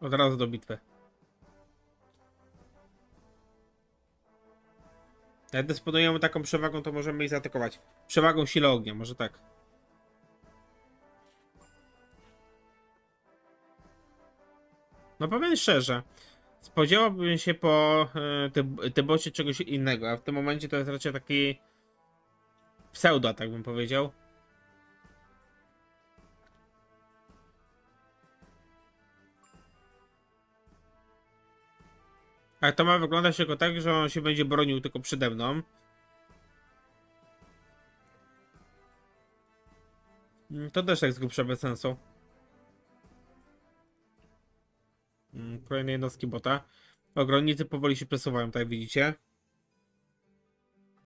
Od razu do bitwy. Jak dysponujemy taką przewagą, to możemy ich zaatakować. Przewagą sile ognia, może tak. No powiem szczerze, spodziewałbym się po e, te, te bocie czegoś innego, a w tym momencie to jest raczej taki pseudo, tak bym powiedział. A to ma wyglądać tylko tak, że on się będzie bronił tylko przede mną. Mm, To też tak z grubsza bez sensu. Mm, Kolejne jednostki bota. Ogromnicy powoli się przesuwają, tak jak widzicie.